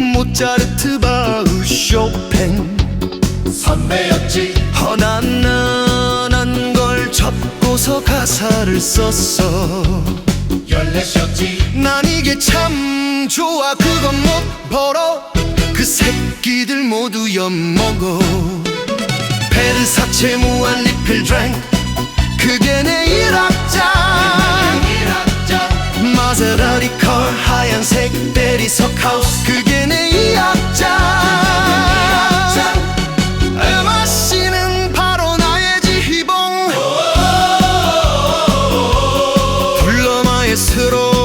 모차르트 바흐 쇼팽. 선배였지. 허난난한 걸 접고서 가사를 썼어. 열넷이었지. 난 이게 참 좋아. 그건 못 벌어. 그 새끼들 모두 엿먹어. 베르사체 무한 리필 드랭. 그게 곁으로